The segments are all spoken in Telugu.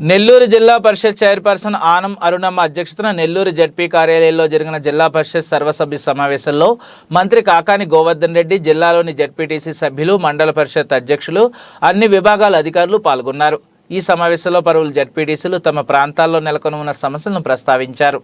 నెల్లూరు జిల్లా పరిషత్ చైర్పర్సన్ ఆనం అరుణమ్మ అధ్యక్షతన నెల్లూరు జడ్పీ కార్యాలయంలో జరిగిన జిల్లా పరిషత్ సర్వసభ్య సమావేశంలో మంత్రి కాకాని గోవర్ధన్ రెడ్డి జిల్లాలోని జడ్పీటీసీ సభ్యులు మండల పరిషత్ అధ్యక్షులు అన్ని విభాగాల అధికారులు పాల్గొన్నారు. ఈ సమావేశంలో పలువురు జడ్పీటీసీలు తమ ప్రాంతాల్లో నెలకొని ఉన్న సమస్యలను ప్రస్తావించారు.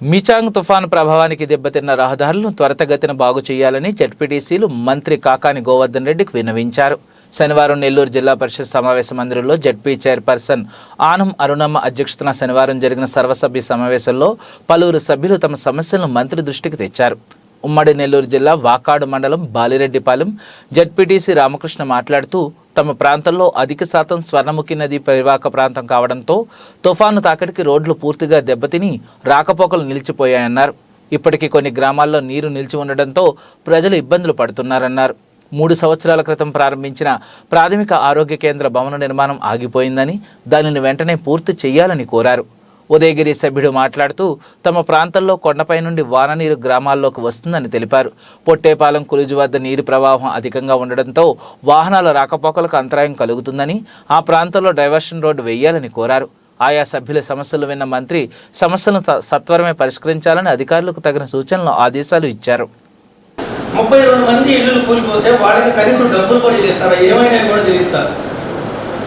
మిచాంగ్ తుఫాను ప్రభావానికి దెబ్బతిన్న రహదారులను త్వరితగతిన బాగు చేయాలని జడ్పీటీసీలు మంత్రి కాకాని గోవర్ధన్ రెడ్డికి విన్నవించారు. శనివారం నెల్లూరు జిల్లా పరిషత్ సమావేశ మందిరంలో జడ్పీ చైర్పర్సన్ ఆనం అరుణమ్మ అధ్యక్షతన శనివారం జరిగిన సర్వసభ్య సమావేశంలో పలువురు సభ్యులు తమ సమస్యలను మంత్రి దృష్టికి తెచ్చారు. ఉమ్మడి నెల్లూరు జిల్లా వాకాడు మండలం బాలిరెడ్డిపాలెం జడ్పీటీసీ రామకృష్ణ మాట్లాడుతూ తమ ప్రాంతంలో అధిక శాతం స్వర్ణముఖి నది పరివాహక ప్రాంతం కావడంతో తుఫాను తాకిడికి రోడ్లు పూర్తిగా దెబ్బతిని రాకపోకలు నిలిచిపోయాయన్నారు. ఇప్పటికీ కొన్ని గ్రామాల్లో నీరు నిలిచి ఉండడంతో ప్రజలు ఇబ్బందులు పడుతున్నారన్నారు. మూడు సంవత్సరాల క్రితం ప్రారంభించిన ప్రాథమిక ఆరోగ్య కేంద్ర భవన నిర్మాణం ఆగిపోయిందని దానిని వెంటనే పూర్తి చేయాలని కోరారు. ఉదయగిరి సభ్యుడు మాట్లాడుతూ తమ ప్రాంతంలో కొండపై నుండి వాన నీరు గ్రామాల్లోకి వస్తుందని తెలిపారు. పొట్టేపాలెం కులుజు వద్ద నీరు ప్రవాహం అధికంగా ఉండడంతో వాహనాల రాకపోకలకు అంతరాయం కలుగుతుందని ఆ ప్రాంతంలో డైవర్షన్ రోడ్డు వేయాలని కోరారు. ఆయా సభ్యుల సమస్యలు విన్న మంత్రి సమస్యలను సత్వరమే పరిష్కరించాలని అధికారులకు తగిన సూచనలు ఆదేశాలు ఇచ్చారు. ముప్పై రెండు మంది ఇల్లులు కూలిపోతే వాళ్ళకి కనీసం డబ్బులు కూడా చేస్తారా ఏమైనా కూడా తెలుస్తారు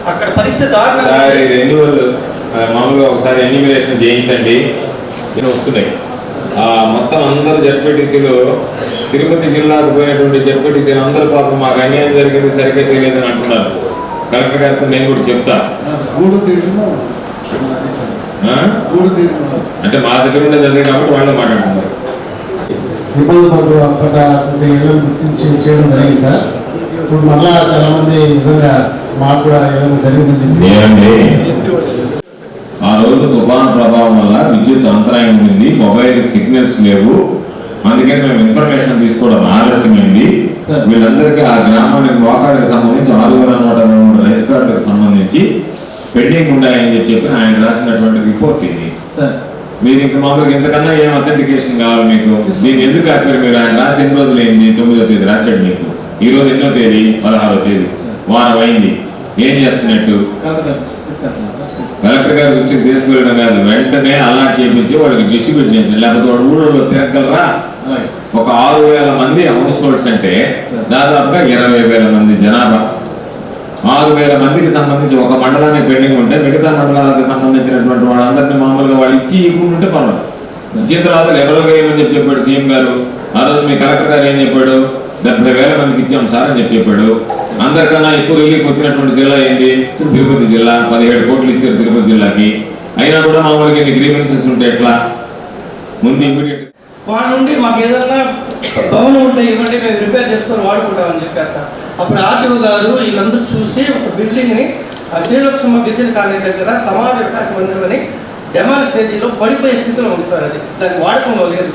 అక్కడ పరిస్థితి రెన్యువల్ మామూలుగా ఒకసారి ఎన్యూమినేషన్ చేయించండి. వస్తున్నాయి. ఆ, మొత్తం అందరు జడ్పీటీసీలు తిరుపతి జిల్లాకు పోయినటువంటి జడ్పీటీసీలు అందరూ పాపం మాకు అన్యాయం జరిగింది సరిగ్గా తెలియదని అంటున్నారు. కలెక్టర్ గారితో నేను కూడా చెప్తా. అంటే మా దగ్గర ఉండేది అదే కాబట్టి వాళ్ళు మాట్లాడుతున్నారు ఇబ్బంది పడు పడ్డటువంటి ఇళ్ళని గుర్తించి చేయడం జరిగింది సార్. ఇప్పుడు మళ్ళా చాలా మంది విధంగా మాకు కూడా ఏమైనా జరిగిందని చెప్పి ఆ రోజు తుఫాన్ ప్రభావం వల్ల విద్యుత్ అంతరాయం ఉంది. మొబైల్ సిగ్నల్స్ లేవు. అందుకని మేము ఇన్ఫర్మేషన్ తీసుకోవడం ఆలస్యమైంది. వీళ్ళందరికీ ఆ గ్రామానికి వాకాడికి సంబంధించి ఆరు వేల నూట రైస్ కార్డులకు సంబంధించి పెండింగ్ ఉన్నాయని చెప్పి ఆయన రాసినటువంటి రిపోర్ట్ ఇది. మీరు ఇంకా మామూలుగా ఇంతకన్నా ఏం అథెంటికేషన్ కావాలి మీకు? దీన్ని ఎందుకు ఆపారు మీరు? ఆయన రాసి ఎన్ని రోజులు అయింది తొమ్మిదో తేదీ రాశాడు మీకు. ఈ రోజు ఎన్నో తేదీ? పదహారో తేదీ. వారం అయింది. ఏం చేస్తున్నట్టు? కలెక్టర్ గారి గురించి తీసుకెళ్ళడం కాదు. వెంటనే అలర్ట్ చేయించి వాళ్ళకి డిస్ట్రిబ్యూట్ చేయించండి లేకపోతే వాడు ఊళ్ళో తిరగలరా? ఒక ఆరు వేల మంది హౌస్ హోల్డ్స్ అంటే దాదాపుగా ఇరవై వేల మంది జనాభా. ఆరు వేల మందికి సంబంధించి ఒక మండలానికి పెండింగ్ ఉంటే మిగతా మండలాలకు సంబంధించినటువంటి వాళ్ళందరినీ మామూలుగా వాళ్ళు ఇచ్చి ఇవ్వకుంటే పర్వాలేదు. ఇచ్చిన తర్వాత లెవెల్గా ఏమని చెప్పి చెప్పాడు సీఎం గారు? ఆ రోజు మీ కలెక్టర్ గారు ఏం చెప్పాడు? డెబ్బై వేల మందికి ఇచ్చాం సార్ అని చెప్పి చెప్పాడు. అందరికన్నా ఎక్కువ రిలీఫ్ వచ్చినటువంటి జిల్లా ఏంది తిరుపతి జిల్లా పదిహేడు కోట్లు ఇచ్చారు తిరుపతి జిల్లాకి. అయినా కూడా మామూలుగా ఎన్ని గ్రీవెన్సెస్ ఉంటే ఎట్లా? ముందు ఇమీడియట్ వాళ్ళ నుండి మాకు ఏదన్నా భవనం ఉంటే ఇవ్వండి మేము రిపేర్ చేసుకొని వాడుకుంటామని చెప్పారు సార్. అప్పుడు ఆర్టీఓ గారు వీళ్ళందరూ చూసి ఒక బిల్డింగ్ని ఆ శ్రీలక్ష్మ గిరిజన కాలనీ దగ్గర సమాజ వికాస మందిరం అని డెమాల్ స్టేజీలో పడిపోయే స్థితిలో ఉంది సార్ అది. దాన్ని వాడకంలో లేదు.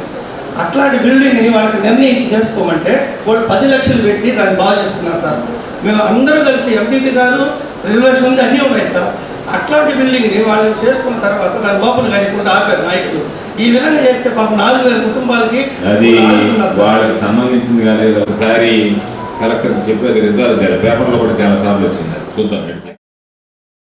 అట్లాంటి బిల్డింగ్ని వాళ్ళకి నిర్ణయించి చేసుకోమంటే వాళ్ళు పది లక్షలు పెట్టి దాన్ని బాగా చేసుకున్నారు సార్. మేము అందరూ కలిసి ఎంపీపీ గారు రిజర్వేషన్ ఉంది అన్నీ ఉన్నాయి సార్. అట్లాంటి బిల్డింగ్ని వాళ్ళు చేసుకున్న తర్వాత దాని లోపల కాయకుండా ఆపారు నాయకులు. ఈ విధంగా చేస్తే పాపం నాలుగు వేల కుటుంబాలకి అది. వాళ్ళకి సంబంధించింది కాలేదు ఒకసారి కలెక్టర్ చెప్పేది రిజల్ట్ పేపర్లో కూడా చాలా సార్లు వచ్చింది చూద్దాం.